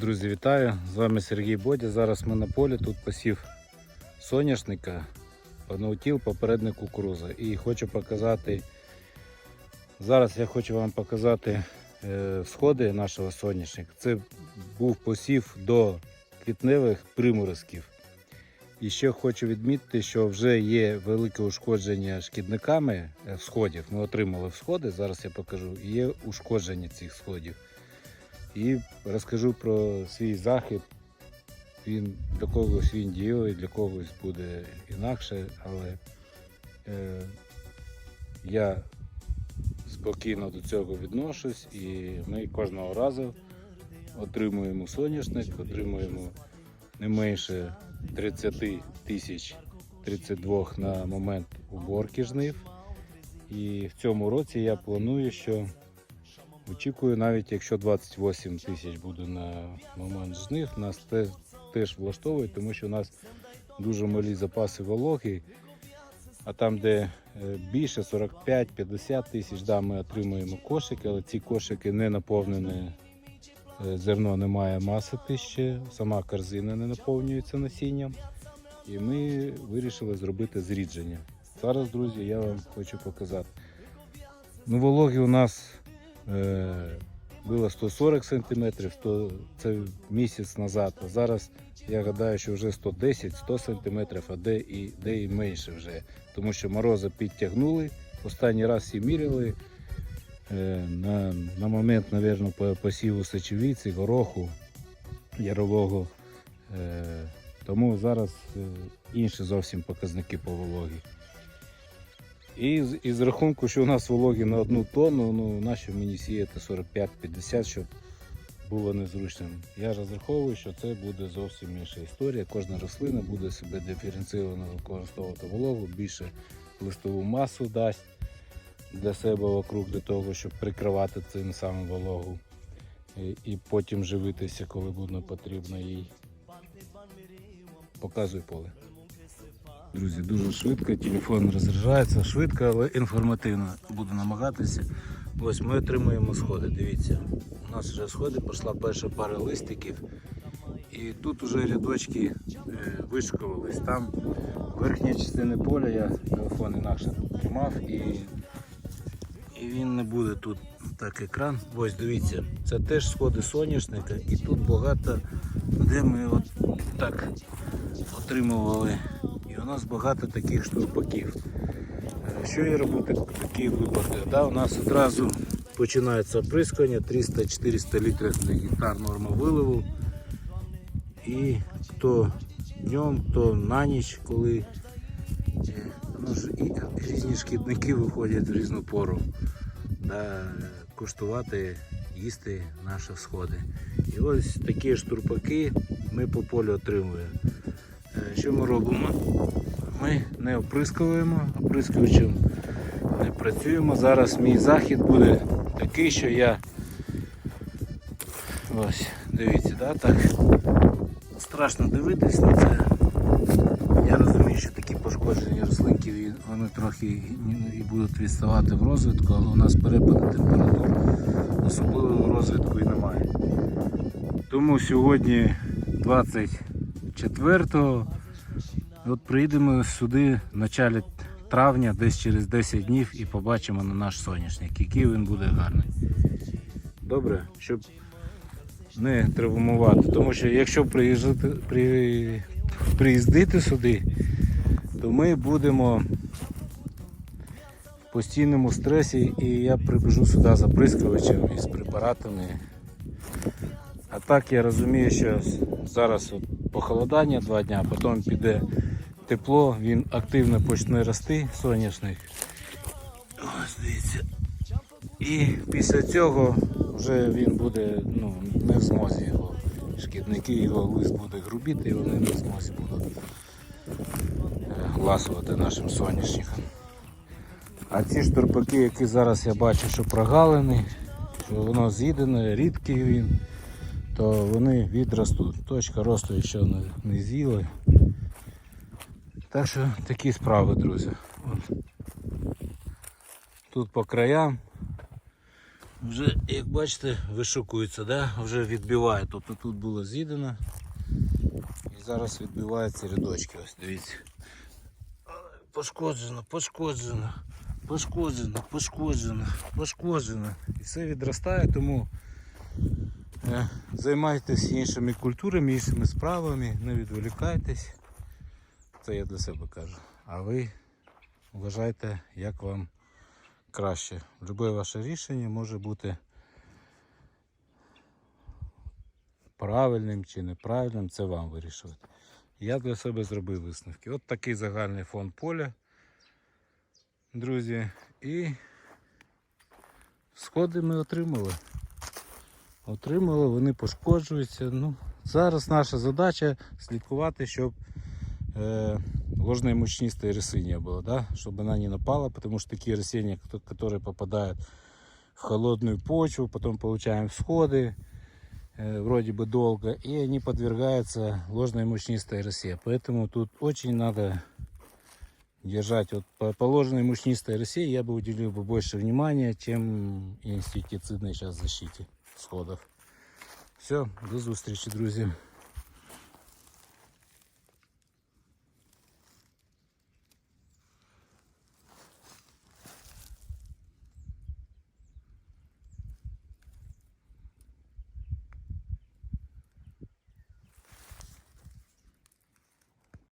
Друзі, вітаю! З вами Сергій Бодя. Зараз ми на полі. Тут посів соняшника, одноутіл, попередник кукуруза. І хочу показати. Зараз я хочу вам показати е, сходи нашого соняшника. Це був посів до квітневих приморозків. І ще хочу відмітити, що вже є велике ушкодження шкідниками е, всходів. Ми отримали всходи, зараз я покажу. Є ушкодження цих сходів. І розкажу про свій захід. Він для когось він дієвий, для когось буде інакше, але е, я спокійно до цього відношусь і ми кожного разу отримуємо соняшник, отримуємо не менше 30 тисяч 32 на момент уборки жнив. І в цьому році я планую, що Очікую, навіть якщо 28 тисяч буде на момент жнив, нас те, теж влаштовує, тому що у нас дуже малі запаси вологи, а там, де е, більше 45-50 тисяч, да, ми отримуємо кошики, але ці кошики не наповнені, е, зерно не має маси ще, сама корзина не наповнюється насінням. І ми вирішили зробити зрідження. Зараз, друзі, я вам хочу показати. Ну, вологи у нас було 140 см, 100, це місяць назад. А зараз я гадаю, що вже 110-100 см, а де і, де і менше вже. Тому що морози підтягнули. Останній раз всі міряли. Е, на на момент, мабуть, посіву сечовиці, гороху, ярового. Е, тому зараз інші зовсім показники по вологі. І із рахунку, що у нас вологі на одну тонну, ну нащо мені сіяти 45-50, щоб було незручним. Я розраховую, що це буде зовсім інша історія. Кожна рослина буде себе диференційовано використовувати вологу, більше листову масу дасть для себе вокруг для того, щоб прикривати цим самим вологу. І, і потім живитися, коли буде потрібно їй. Показуй поле. Друзі, дуже швидко, телефон розряджається швидко, але інформативно буду намагатися. Ось ми отримуємо сходи. Дивіться, у нас вже сходи, пішла перша пара листиків. І тут вже рядочки е, вишкувались. Там верхня частина поля, я телефон інакше тримав і, і він не буде тут так екран. Ось дивіться, це теж сходи соняшника і тут багато де ми от так отримували. І нас багато таких штурпаків. Е, Що я роблю так- такі випадки? Да, у нас одразу починається оприскування 300-400 літрів на гектар норма виливу. І то днем, то на ніч, коли е, ну, і різні шкідники виходять в різну пору. Да, куштувати, їсти наші сходи. І ось такі штурпаки ми по полю отримуємо. Е, Що ми робимо? Ми не оприскуємо, оприскувачем не працюємо. Зараз мій захід буде такий, що я ось, дивіться, да, так страшно дивитись на це. Я розумію, що такі пошкоджені рослинки вони трохи і- будуть відставати в розвитку, але у нас перепади температур особливого розвитку і немає. Тому сьогодні 24-го от приїдемо сюди в началі травня, десь через 10 днів і побачимо на наш соняшник, який він буде гарний. Добре, щоб не травмувати. Тому що якщо приїжджати, при, приїздити сюди, то ми будемо в постійному стресі і я прибіжу сюди за прискувачем і з препаратами. А так я розумію, що зараз от похолодання два дні, а потім піде тепло, він активно почне рости, соняшник. Ось дивіться. І після цього вже він буде ну, не в змозі його. Шкідники його лист буде грубіти і вони не в змозі будуть е, ласувати нашим соняшником. А ці штурпаки, які зараз я бачу, що прогалені, що воно з'їдене, рідкий він, то вони відростуть. Точка росту ще не, не з'їли. Так що такі справи, друзі. От. Тут по краям вже, як бачите, вишукується, да? вже відбиває. Тобто тут було з'їдено. І зараз відбиваються рядочки. Ось дивіться. Пошкоджено, пошкоджено, пошкоджено, пошкоджено, пошкоджено. І все відростає, тому займайтесь іншими культурами, іншими справами, не відволікайтесь. Це я для себе кажу. А ви вважайте, як вам краще. Любе ваше рішення може бути правильним чи неправильним, це вам вирішувати. Я для себе зробив висновки. От такий загальний фон поля, друзі. І сходи ми отримали. Отримали, вони пошкоджуються. Ну, зараз наша задача слідкувати, щоб э, ложное мучнистое растение было, да, чтобы она не напала, потому что такие растения, ко- которые попадают в холодную почву, потом получаем всходы, э, вроде бы долго, и они подвергаются ложной мучнистой росе. Поэтому тут очень надо держать вот по положенной мучнистой росе я бы уделил бы больше внимания, чем инсектицидной сейчас защите всходов. Все, до зустрічі, друзі.